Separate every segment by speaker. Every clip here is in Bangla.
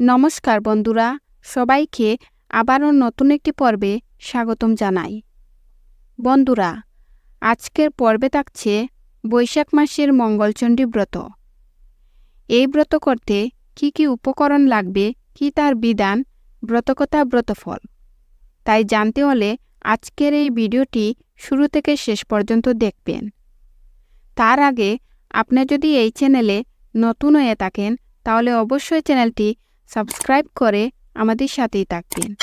Speaker 1: নমস্কার বন্ধুরা, সবাইকে আবারও নতুন একটি পর্বে স্বাগতম জানাই। বন্ধুরা, আজকের পর্বে থাকছে বৈশাখ মাসের মঙ্গলচণ্ডী ব্রত। এই ব্রত করতে কি কি উপকরণ লাগবে, কি তার বিধান, ব্রতকথা, ব্রতফল? তাই জানতে হলে আজকের এই ভিডিওটি শুরু থেকে শেষ পর্যন্ত দেখবেন। তার আগে আপনি যদি এই চ্যানেলে নতুন হয়ে থাকেন, তাহলে অবশ্যই চ্যানেলটি সাবস্ক্রাইব করে আমাদের সাথেই থাকবেন।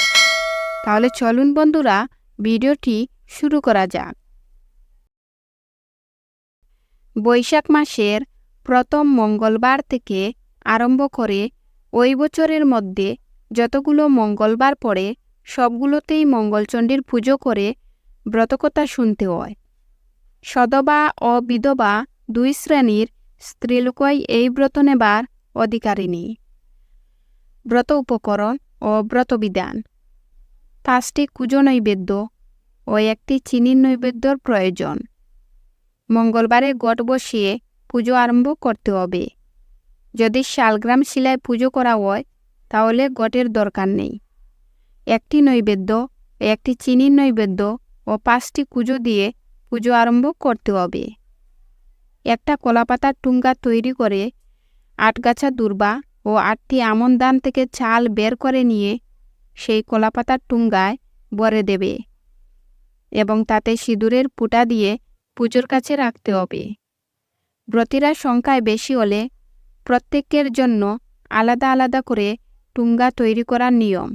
Speaker 1: তাহলে চলুন বন্ধুরা, ভিডিওটি শুরু করা যাক। বৈশাখ মাসের প্রথম মঙ্গলবার থেকে আরম্ভ করে ওই বছরের মধ্যে যতগুলো মঙ্গলবার পড়ে, সবগুলোতেই মঙ্গলচণ্ডীর পুজো করে ব্রতকথা শুনতে হয়। সদবা ও বিধবা দুই শ্রেণির স্ত্রীলোকই এই ব্রত নেবার অধিকারিণী। ব্রত উপকরণ ও ব্রতবিধান পাঁচটি কুজো নৈবেদ্য ও একটি চিনির নৈবেদ্যর প্রয়োজন। মঙ্গলবারে গট বসিয়ে পুজো আরম্ভ করতে হবে। যদি শালগ্রাম শিলায় পুজো করা হয়, তাহলে গটের দরকার নেই। একটি নৈবেদ্য, একটি চিনির নৈবেদ্য ও পাঁচটি কুজো দিয়ে পুজো আরম্ভ করতে হবে। একটা কলাপাতার টুঙ্গা তৈরি করে আটগাছা দুর্বা ও আটটি আমন দান থেকে চাল বের করে নিয়ে সেই কলাপাতার টুঙ্গায় বরে দেবে এবং তাতে সিঁদুরের পুটা দিয়ে পুজোর কাছে রাখতে হবে। ব্রতীরা সংখ্যায় বেশি হলে প্রত্যেকের জন্য আলাদা আলাদা করে টুঙ্গা তৈরি করার নিয়ম।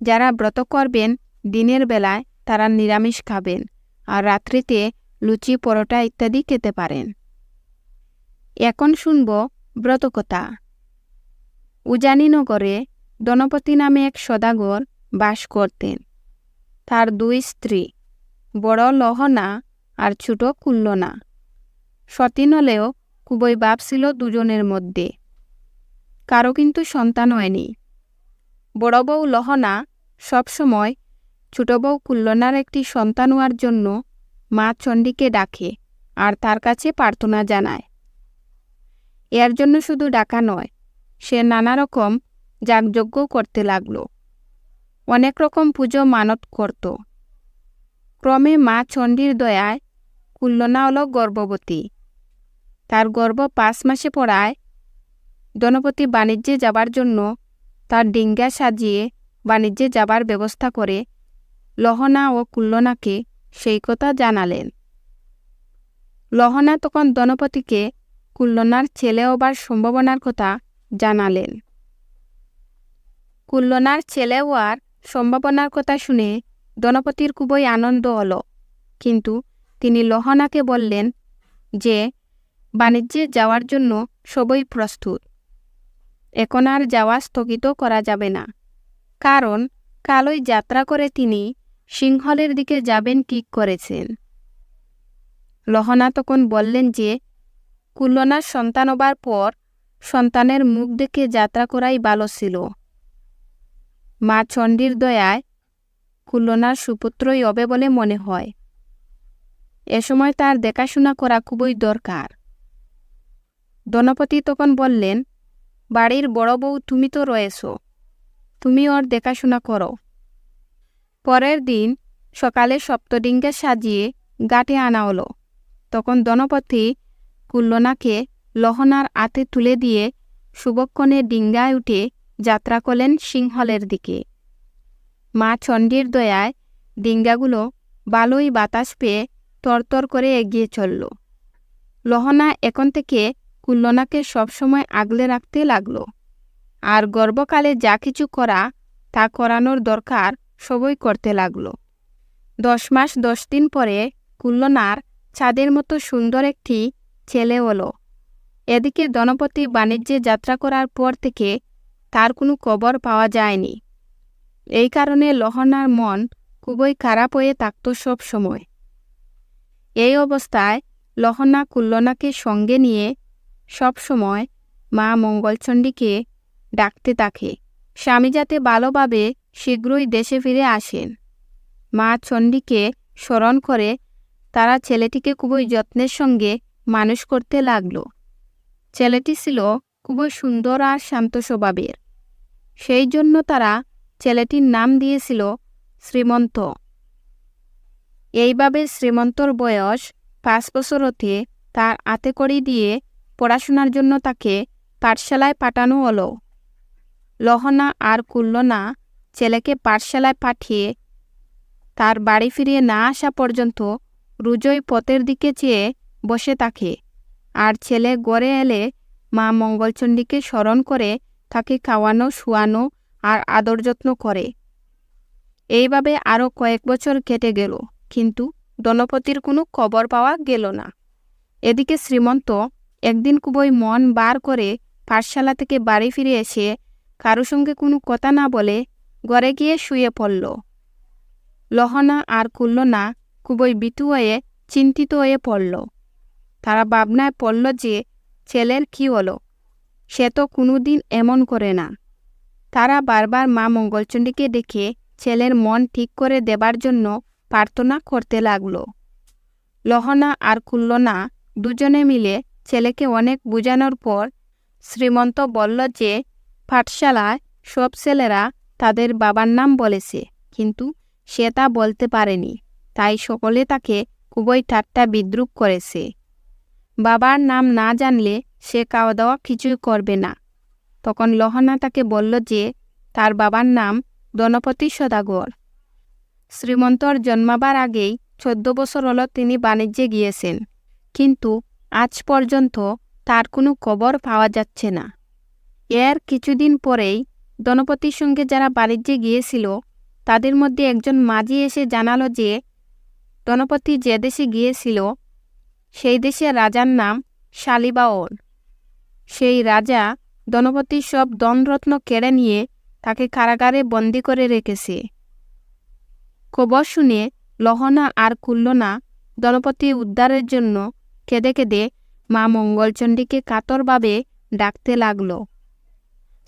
Speaker 1: যারা ব্রত করবেন, দিনের বেলায় তারা নিরামিষ খাবেন আর রাত্রিতে লুচি, পরোটা ইত্যাদি খেতে পারেন। এখন শুনব ব্রতকথা। উজানিনগরে দনপতি নামে এক সদাগর বাস করতেন। তার দুই স্ত্রী, বড় লহনা আর ছোট কুল্লনা। সতীন হলেও খুবই বাপ ছিল দুজনের মধ্যে। কারও কিন্তু সন্তান হয়নি। বড় বউ লহনা সবসময় ছোট বউ কুল্লনার একটি সন্তান হওয়ার জন্য মা চণ্ডীকে ডাকে আর তার কাছে প্রার্থনা জানায়। এর জন্য শুধু ডাকা নয় সে নানা রকম যাগযজ্ঞ করতে লাগল। অনেক রকম পুজো মানত করত। ক্রমে মা চণ্ডীর দয়ায় কুল্লনা হল গর্ভবতী। তার গর্ভ পাঁচ মাসে পড়ায়। দনপতি বাণিজ্যে যাবার জন্য তার ডিঙ্গা সাজিয়ে বাণিজ্যে যাবার ব্যবস্থা করে লহনা ও কুল্লনাকে সেই কথা জানালেন। লহনা তখন দনপতিকে কুল্লনার ছেলে হবার সম্ভাবনার কথা জানালেন। কুল্লনার ছেলে হওয়ার সম্ভাবনার কথা শুনে দনপতির খুবই আনন্দ হল। কিন্তু তিনি লহনাকে বললেন যে, বাণিজ্যে যাওয়ার জন্য সবই প্রস্তুত। এখন আর যাওয়া স্থগিত করা যাবে না। কারণ কালই যাত্রা করে তিনি সিংহলের দিকে যাবেন ঠিক করেছেন। লহনা তখন বললেন যে, কুল্লনার সন্তান হবার পর সন্তানের মুখ দেখে যাত্রা করাই ভালো ছিল। মা চণ্ডীর দয়ায় কুল্লনার সুপুত্রই হবে বলে মনে হয়। এ সময় তার দেখাশোনা করা খুবই দরকার। দনপতি তখন বললেন, বাড়ির বড় বউ তুমি তো রয়েছ, তুমি ওর দেখাশোনা করো। পরের দিন সকালে সপ্তডিঙ্গে সাজিয়ে গাটে আনা হলো। তখন দনপতি কুল্লনাকে লহনার আতে তুলে দিয়ে শুভক্ষণে ডিঙ্গায় উঠে যাত্রা করলেন সিংহলের দিকে। মা চণ্ডীর দয়ায় ডিঙ্গাগুলো ভালোই বাতাস পেয়ে তরতর করে এগিয়ে চলল। লহনা এখন থেকে কুল্লনাকে সবসময় আগলে রাখতে লাগল। আর গর্বকালে যা কিছু করা তা করানোর দরকার সবই করতে লাগল। দশ মাস দশ দিন পরে কুল্লনার চাঁদের মতো সুন্দর একটি ছেলে হলো এদিকে দনপতি বাণিজ্যে যাত্রা করার পর থেকে তার কোনো খবর পাওয়া যায়নি। এই কারণে লহনার মন খুবই খারাপ হয়ে থাকত সব সময়। এই অবস্থায় লহনা কুল্লনাকে সঙ্গে নিয়ে সব সময় মা মঙ্গলচণ্ডীকে ডাকতে থাকে। স্বামী যাতে ভালোভাবে শীঘ্রই দেশে ফিরে আসেন। মা চণ্ডীকে স্মরণ করে তারা ছেলেটিকে খুবই যত্নের সঙ্গে মানুষ করতে লাগল। ছেলেটি ছিল খুবই সুন্দর আর শান্ত স্বভাবের। সেই জন্য তারা ছেলেটির নাম দিয়েছিল শ্রীমন্ত। এইভাবে শ্রীমন্তর বয়স পাঁচ বছর হতে তার আতে কড়ি দিয়ে পড়াশোনার জন্য তাকে পাঠশালায় পাঠানো হলো। লহনা আর কুল্লনা ছেলেকে পাঠশালায় পাঠিয়ে তার বাড়ি ফিরিয়ে না আসা পর্যন্ত রুজই পথের দিকে চেয়ে বসে থাকে। আর ছেলে গড়ে এলে মা মঙ্গলচণ্ডীকে স্মরণ করে তাকে খাওয়ানো, শুয়ানো আর আদর যত্ন করে। এইভাবে আরও কয়েক বছর কেটে গেল, কিন্তু দনপতির কোনো খবর পাওয়া গেল না। এদিকে শ্রীমন্ত একদিন খুবই মন বার করে পাঠশালা থেকে বাড়ি ফিরে এসে কারও সঙ্গে কোনো কথা না বলে ঘরে গিয়ে শুয়ে পড়ল। লহনা আর কুল্লনা খুবই বিতু হয়ে, চিন্তিত হয়ে পড়ল। তারা ভাবনায় পড়ল যে ছেলের কী হলো। সে তো কোনোদিন এমন করে না। তারা বারবার মা মঙ্গলচণ্ডীকে দেখে ছেলের মন ঠিক করে দেবার জন্য প্রার্থনা করতে লাগল। লহনা আর কুল্লনা দুজনে মিলে ছেলেকে অনেক বোঝানোর পর শ্রীমন্ত বলল যে, পাঠশালায় সব ছেলেরা তাদের বাবার নাম বলেছে, কিন্তু সে তা বলতে পারেনি। তাই সকলে তাকে খুবই ঠাট্টা বিদ্রুপ করেছে। বাবার নাম না জানলে সে খাওয়া দাওয়া কিছুই করবে না। তখন লহনা তাকে বলল যে, তার বাবার নাম দনপতি সদাগর। শ্রীমন্তর জন্মাবার আগেই চোদ্দ বছর হল তিনি বাণিজ্যে গিয়েছেন। কিন্তু আজ পর্যন্ত তার কোনো খবর পাওয়া যাচ্ছে না। এর কিছুদিন পরেই দনপতির সঙ্গে যারা বাণিজ্যে গিয়েছিল, তাদের মধ্যে একজন মাঝি এসে জানালো যে, দনপতি যে দেশে গিয়েছিল সেই দেশের রাজার নাম শালিবাওন। সেই রাজা গণপতির সব দনরত্ন কেড়ে নিয়ে তাকে কারাগারে বন্দি করে রেখেছে। খবর শুনে লহনা আর কুল্লনা দনপতি উদ্ধারের জন্য কেঁদে কেঁদে মা মঙ্গলচণ্ডীকে কাতরভাবে ডাকতে লাগল।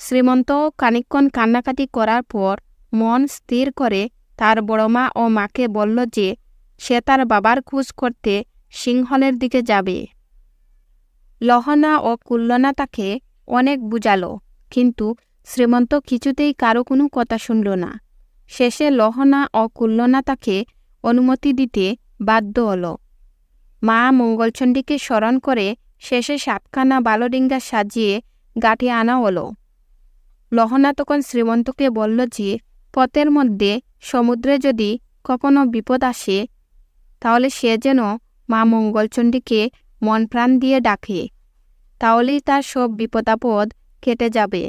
Speaker 1: শ্রীমন্ত খানিক্ষণ কান্নাকাটি করার পর মন স্থির করে তার বড়মা ও মাকে বলল যে, সে তার বাবার খোঁজ করতে সিংহলের দিকে যাবে। লহনা ও কুল্লনা তাকে অনেক বুঝালো, কিন্তু শ্রীমন্ত কিছুতেই কারও কোনো কথা শুনল না। শেষে লহনা ও কুল্লনা তাকে অনুমতি দিতে বাধ্য হল। মা মঙ্গলচণ্ডীকে স্মরণ করে শেষে সাতখানা বালডিঙ্গা সাজিয়ে গাঁঠে আনা হলো। লহনা তখন শ্রীমন্তকে বলল যে, পথের মধ্যে সমুদ্রে যদি কখনো বিপদ আসে, তাহলে সে যেন মা মঙ্গলচণ্ডীকে মন প্রাণ দিয়ে ডাকে। তাহলেই তার সব বিপদাপদ কেটে যাবে।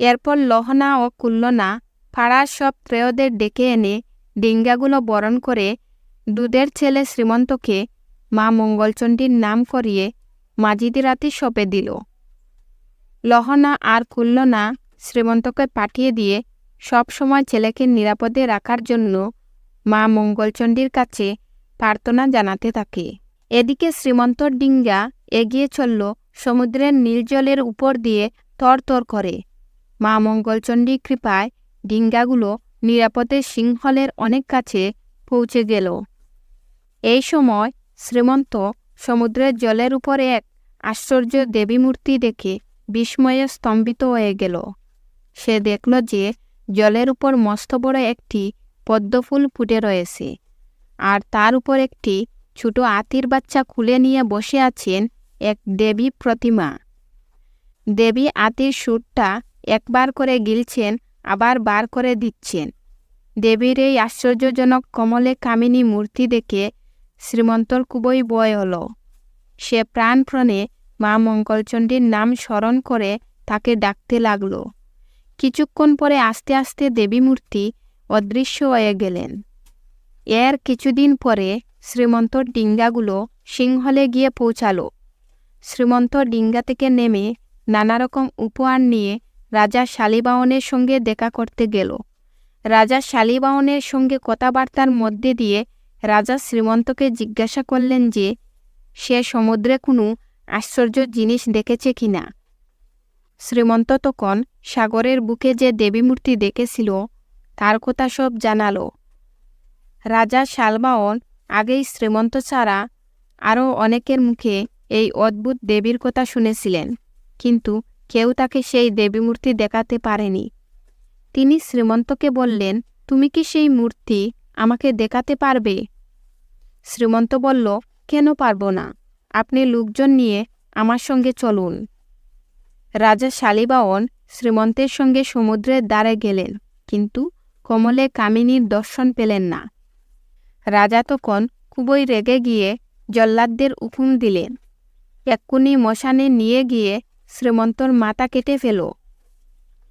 Speaker 1: এরপর লহনা ও কুল্লনা পাড়ার সব ত্রেয়দের ডেকে এনে ডিঙ্গাগুলো বরণ করে দুধের ছেলে শ্রীমন্তকে মা মঙ্গলচণ্ডীর নাম করিয়ে মাঝিদের রাতে সপে দিল। লহনা আর কুল্লনা শ্রীমন্তকে পাঠিয়ে দিয়ে সব সময় ছেলেকে নিরাপদে রাখার জন্য মা মঙ্গলচণ্ডীর কাছে প্রার্থনা জানাতে থাকে। এদিকে শ্রীমন্তর ডিঙ্গা এগিয়ে চলল সমুদ্রের নীলজলের উপর দিয়ে তরতর করে। মা মঙ্গলচণ্ডী কৃপায় ডিঙ্গাগুলো নিরাপদে সিংহলের অনেক কাছে পৌঁছে গেল। এই সময় শ্রীমন্ত সমুদ্রের জলের উপরে এক আশ্চর্য দেবী মূর্তি দেখে বিস্ময়ে স্তম্ভিত হয়ে গেল। সে দেখল যে জলের উপর মস্ত বড় একটি পদ্মফুল ফুটে রয়েছে। আর তার উপর একটি ছোট আতির বাচ্চা খুলে নিয়ে বসে আছেন এক দেবী প্রতিমা। দেবী আতির সুরটা একবার করে গিলছেন, আবার বার করে দিচ্ছেন। দেবীর এই আশ্চর্যজনক কমলে কামিনী মূর্তি দেখে শ্রীমন্তর খুবই বয় হল। সে প্রাণপ্রণে মা মঙ্গলচণ্ডীর নাম স্মরণ করে তাকে ডাকতে লাগল। কিছুক্ষণ পরে আস্তে আস্তে দেবী মূর্তি অদৃশ্য হয়ে গেলেন। এর কিছুদিন পরে শ্রীমন্তর ডিঙ্গাগুলো সিংহলে গিয়ে পৌঁছালো। শ্রীমন্ত ডিঙ্গা থেকে নেমে নানা রকম উপহার নিয়ে রাজা শালিবাহনের সঙ্গে দেখা করতে গেল। রাজা শালিবাহনের সঙ্গে কথাবার্তার মধ্যে দিয়ে রাজা শ্রীমন্তকে জিজ্ঞাসা করলেন যে, সে সমুদ্রে কোনো আশ্চর্য জিনিস দেখেছে কিনা শ্রীমন্ত তখন সাগরের বুকে যে দেবীমূর্তি দেখেছিল, তার কথা সব জানালো। রাজা শালবাহন আগেই শ্রীমন্ত ছাড়া আরও অনেকের মুখে এই অদ্ভুত দেবীর কথা শুনেছিলেন, কিন্তু কেউ তাকে সেই দেবী মূর্তি দেখাতে পারেনি। তিনি শ্রীমন্তকে বললেন, তুমি কি সেই মূর্তি আমাকে দেখাতে পারবে? শ্রীমন্ত বলল, কেন পারব না? আপনি লোকজন নিয়ে আমার সঙ্গে চলুন। রাজা শালিবাওন শ্রীমন্তের সঙ্গে সমুদ্রের দ্বারে গেলেন, কিন্তু কমলে কামিনীর দর্শন পেলেন না। রাজা তখন খুবই রেগে গিয়ে জল্লাদদের হুকুম দিলেন, এক্ষুনি মশানে নিয়ে গিয়ে শ্রীমন্তর মাথা কেটে ফেল।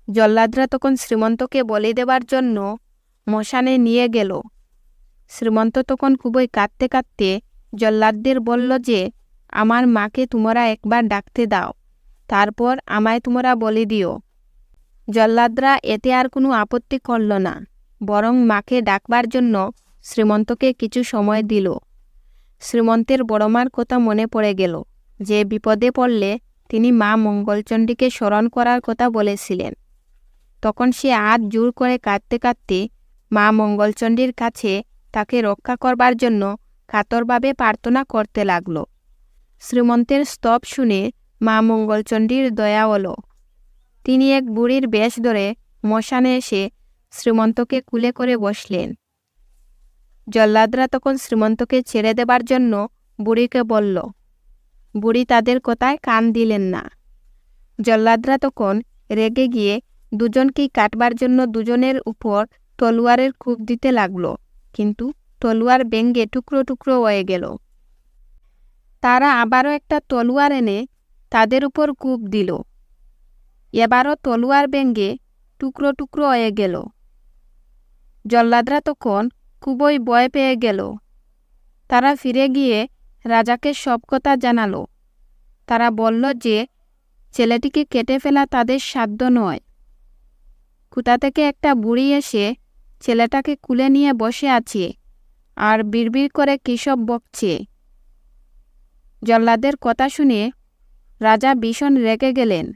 Speaker 1: জল্লাদরা তখন শ্রীমন্তকে বলি দেবার জন্য মশানে নিয়ে গেল। শ্রীমন্ত তখন খুবই কাঁদতে কাঁদতে জল্লাদদের বলল যে, আমার মাকে তোমরা একবার ডাকতে দাও, তারপর আমায় তোমরা বলে দিও। জল্লাদরা এতে আর কোনো আপত্তি করল না, বরং মাকে ডাকবার জন্য শ্রীমন্তকে কিছু সময় দিল। শ্রীমন্তের বড়মার কথা মনে পড়ে গেল। যে বিপদে পড়লে তিনি মা মঙ্গলচণ্ডীকে স্মরণ করার কথা বলেছিলেন। তখন সে হাত জোর করে কাঁদতে কাঁদতে মা মঙ্গলচণ্ডীর কাছে তাকে রক্ষা করবার জন্য কাতরভাবে প্রার্থনা করতে লাগল। শ্রীমন্তের স্তব শুনে মা মঙ্গলচণ্ডীর দয়া হলো। তিনি এক বুড়ির বেশ ধরে মশানে এসে শ্রীমন্তকে কুলে করে বসলেন। জল্লাদরা তখন শ্রীমন্তকে ছেড়ে দেবার জন্য বুড়িকে বলল, বুড়ি তাদের কথায় কান দিলেন না। জল্লাদরা তখন রেগে গিয়ে দুজনকেই কাটবার জন্য দুজনের উপর তলোয়ারের কূপ দিতে লাগল, কিন্তু তলোয়ার ব্যঙ্গে টুকরো টুকরো হয়ে গেল। তারা আবারও একটা তলোয়ার এনে তাদের উপর কূপ দিল। এবারও তলোয়ার ব্যঙ্গে টুকরো টুকরো হয়ে গেল। জল্লাদরা তখন খুবই ভয় পেয়ে গেল। তারা ফিরে গিয়ে রাজাকে সব কথা জানালো। তারা বলল যে, ছেলেটিকে কেটে ফেলা তাদের সাধ্য নয়। কুতা থেকে একটা বুড়ি এসে ছেলেটাকে কুলে নিয়ে বসে আছে আর বিড়বিড় করে কিসব বকছে। জল্লাদের কথা শুনে রাজা ভীষণ রেগে গেলেন।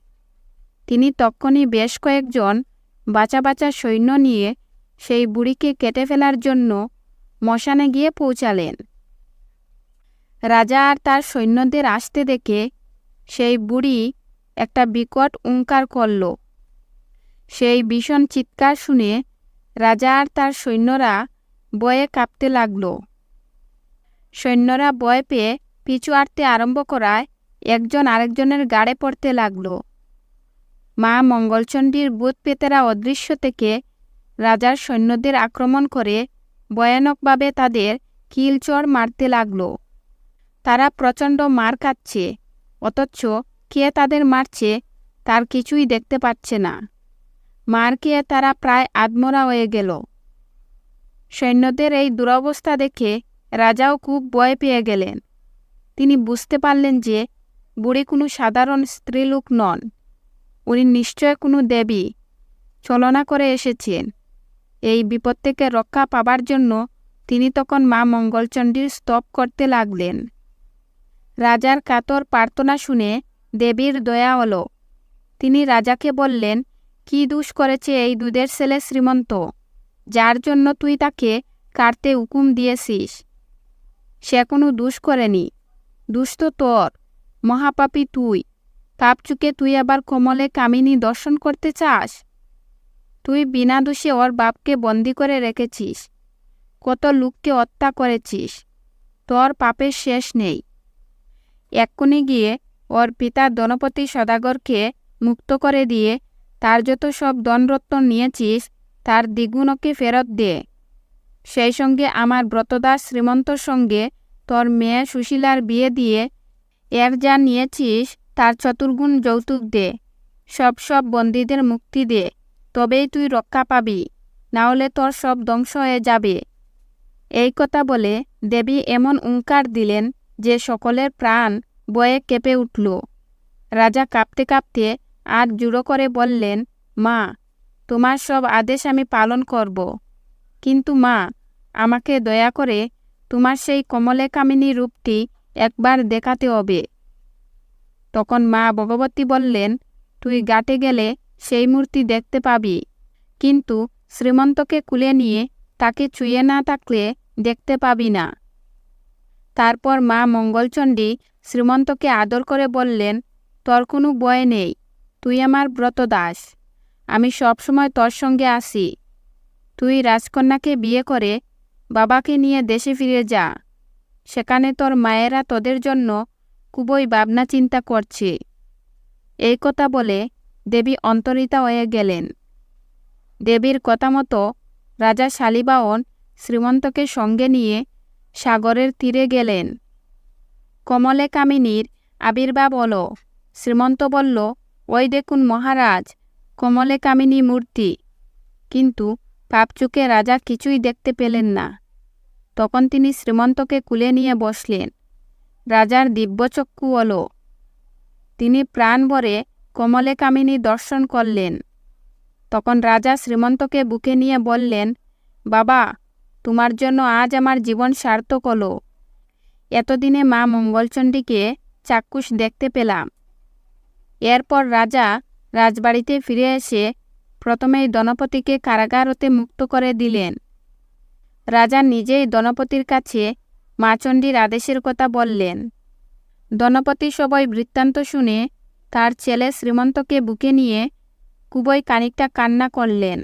Speaker 1: তিনি তক্ষণই বেশ কয়েকজন বাঁচা বাঁচা সৈন্য নিয়ে সেই বুড়িকে কেটে ফেলার জন্য মশানে গিয়ে পৌঁছালেন। রাজা আর তার সৈন্যদের আসতে দেখে সেই বুড়ি একটা বিকট উঙ্কার করল। সেই ভীষণ চিৎকার শুনে রাজা আর তার সৈন্যরা বয়ে কাঁপতে লাগল। সৈন্যরা বয় পেয়ে পিছু আটতে আরম্ভ করায় একজন আরেকজনের গাড়ে পড়তে লাগল। মা মঙ্গলচণ্ডীর বুধ পেতেরা অদৃশ্য থেকে রাজার সৈন্যদের আক্রমণ করে ভয়ানকভাবে তাদের কিলচড় মারতে লাগল। তারা প্রচণ্ড মার কাচ্ছে অথচ কে তাদের মারছে তার কিছুই দেখতে পাচ্ছে না। মার খেয়ে তারা প্রায় আদমরা হয়ে গেল। সৈন্যদের এই দুরবস্থা দেখে রাজাও খুব ভয় পেয়ে গেলেন। তিনি বুঝতে পারলেন যে বুড়ি কোনো সাধারণ স্ত্রীলোক নন। উনি নিশ্চয় কোনো দেবী। চলনা করে এসেছেন। এই বিপদ থেকে রক্ষা পাবার জন্য তিনি তখন মা মঙ্গলচণ্ডীর স্তব করতে লাগলেন। রাজার কাতর প্রার্থনা শুনে দেবীর দয়া হল। তিনি রাজাকে বললেন, কি দুষ করেছে এই দুধের ছেলে শ্রীমন্ত? যার জন্য তুই তাকে কাটতে হুকুম দিয়েছিস। সে কোনো দুষ করেনি। দুষ তো তোর। মহাপাপী তুই। পাপ চুকে তুই আবার কমলে কামিনী দর্শন করতে চাস? তুই বিনা দোষে ওর বাপকে বন্দি করে রেখেছিস। কত লোককে হত্যা করেছিস। তোর পাপের শেষ নেই। এক্ষুনি গিয়ে ওর পিতা দনপতি সদাগরকে মুক্ত করে দিয়ে তার যত সব দনরত্ন নিয়েছিস, তার দ্বিগুণকে ফেরত দে। সেই সঙ্গে আমার ব্রতদাস শ্রীমন্তর সঙ্গে তোর মেয়ে সুশীলার বিয়ে দিয়ে এর যা নিয়েছিস, তার চতুর্গুণ যৌতুক দে। সব সব বন্দীদের মুক্তি দে। তবেই তুই রক্ষা পাবি, নাহলে তোর সব ধ্বংস হয়ে যাবে। এই কথা বলে দেবী এমন উঙ্কার দিলেন যে সকলের প্রাণ বয়ে কেঁপে উঠল। রাজা কাঁপতে কাঁপতে আর জুড়ো করে বললেন, মা, তোমার সব আদেশ আমি পালন করব। কিন্তু মা, আমাকে দয়া করে তোমার সেই কমলে কামিনী রূপটি একবার দেখাতে হবে। তখন মা ভগবতী বললেন, তুই গাটে গেলে সেই মূর্তি দেখতে পাবি। কিন্তু শ্রীমন্তকে কুলে নিয়ে তাকে ছুঁয়ে না থাকলে দেখতে পাবি না। তারপর মা মঙ্গলচণ্ডী শ্রীমন্তকে আদর করে বললেন, তোর কোনো বয় নেই, তুই আমার ব্রত দাস আমি সবসময় তোর সঙ্গে আসি তুই রাজকন্যাকে বিয়ে করে বাবাকে নিয়ে দেশে ফিরে যা। সেখানে তোর মায়েরা তোদের জন্য খুবই ভাবনা চিন্তা করছে। এই কথা বলে দেবী অন্তরিতা হয়ে গেলেন। দেবীর কথা মতো রাজা শালিবাহন শ্রীমন্তকে সঙ্গে নিয়ে সাগরের তীরে গেলেন। কমলে কামিনীর আবির্ভাব হলো। শ্রীমন্ত বলল, ওই দেখুন মহারাজ, কমলে কামিনী মূর্তি। কিন্তু পাপচুকে রাজা কিছুই দেখতে পেলেন না। তখন তিনি শ্রীমন্তকে কুলে নিয়ে বসলেন। রাজার দিব্যচক্ষু হলো। তিনি প্রাণ ভরে কমলে কামিনী দর্শন করলেন। তখন রাজা শ্রীমন্তকে বুকে নিয়ে বললেন, বাবা, তোমার জন্য আজ আমার জীবন সার্থক হলো। এতদিনে মা মঙ্গলচণ্ডীকে চাক্ষুষ দেখতে পেলাম। এরপর রাজা রাজবাড়িতে ফিরে এসে প্রথমেই দনপতিকে কারাগার হতে মুক্ত করে দিলেন। রাজা নিজেই দনপতির কাছে মাচণ্ডীর আদেশের কথা বললেন। দনপতি সবাই বৃত্তান্ত শুনে তার ছেলে শ্রীমন্তকে বুকে নিয়ে খুবই খানিকটা কান্না করলেন।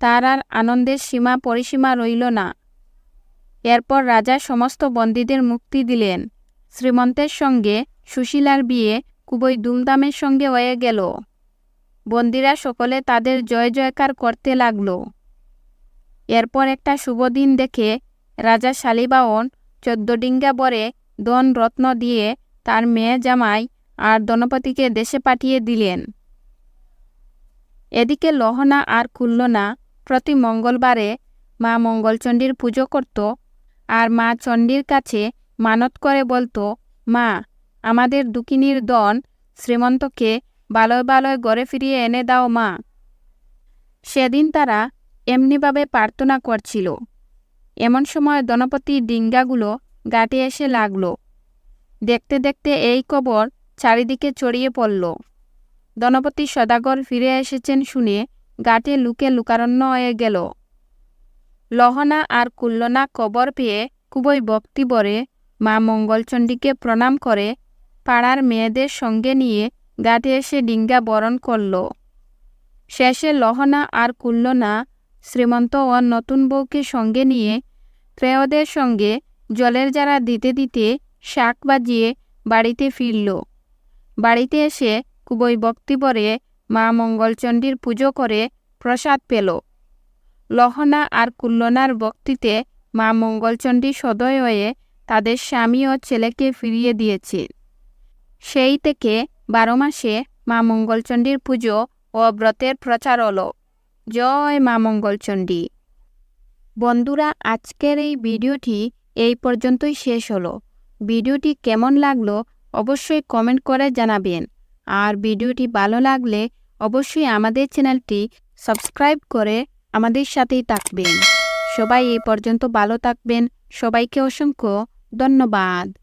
Speaker 1: তার আর আনন্দের সীমা পরিসীমা রইল না। এরপর রাজা সমস্ত বন্দীদের মুক্তি দিলেন। শ্রীমন্তের সঙ্গে সুশীলার বিয়ে খুবই ধুমধামের সঙ্গে হয়ে গেল। বন্দীরা সকলে তাদের জয় জয়কার করতে লাগল। এরপর একটা শুভ দিন দেখে রাজা শালিবাওন চোদ্দ ডিঙ্গা বরে ধন রত্ন দিয়ে তার মেয়ে জামাই আর দনপতিকে দেশে পাঠিয়ে দিলেন। এদিকে লহনা আর কুল্লনা প্রতি মঙ্গলবারে মা মঙ্গলচণ্ডীর পুজো করত আর মা চণ্ডীর কাছে মানত করে বলতো, মা, আমাদের দুকিনীর দন শ্রীমন্তকে বালয় বালয় গড়ে ফিরিয়ে এনে দাও মা। সেদিন তারা এমনিভাবে প্রার্থনা করছিল। এমন সময় দনপতি ডিঙ্গাগুলো গাটে এসে লাগল। দেখতে দেখতে এই কবর চারিদিকে ছড়িয়ে পড়ল। দনপতি সদাগর ফিরে এসেছেন শুনে গাটে লুকে লুকারণ্য হয়ে গেল। লহনা আর কুল্লনা কবর পেয়ে খুবই ভক্তিবরে মা মঙ্গলচণ্ডীকে প্রণাম করে পাড়ার মেয়েদের সঙ্গে নিয়ে গাটে এসে ডিঙ্গা বরণ করল। শেষে লহনা আর কুল্লনা শ্রীমন্ত ও নতুন বউকে সঙ্গে নিয়ে ত্রেয়দের সঙ্গে জলের যারা দিতে দিতে শাক বাজিয়ে বাড়িতে ফিরল। বাড়িতে এসে খুবই ভক্তিবরে মা মঙ্গলচণ্ডীর পুজো করে প্রসাদ পেল। লহনা আর কুল্লনার ভক্তিতে মা মঙ্গলচণ্ডী সদয় হয়ে তাদের স্বামী ও ছেলেকে ফিরিয়ে দিয়েছে। সেই থেকে বারো মাসে মা মঙ্গলচণ্ডীর পুজো ও ব্রতের প্রচার হলো। জয় মা মঙ্গলচণ্ডী। বন্ধুরা, আজকের এই ভিডিওটি এই পর্যন্তই শেষ হলো। ভিডিওটি কেমন লাগল অবশ্যই কমেন্ট করে জানাবেন। আর ভিডিওটি ভালো লাগলে অবশ্যই আমাদের চ্যানেলটি সাবস্ক্রাইব করে আমাদের সাথেই থাকবেন। সবাই এই পর্যন্ত ভালো থাকবেন। সবাইকে অসংখ্য ধন্যবাদ।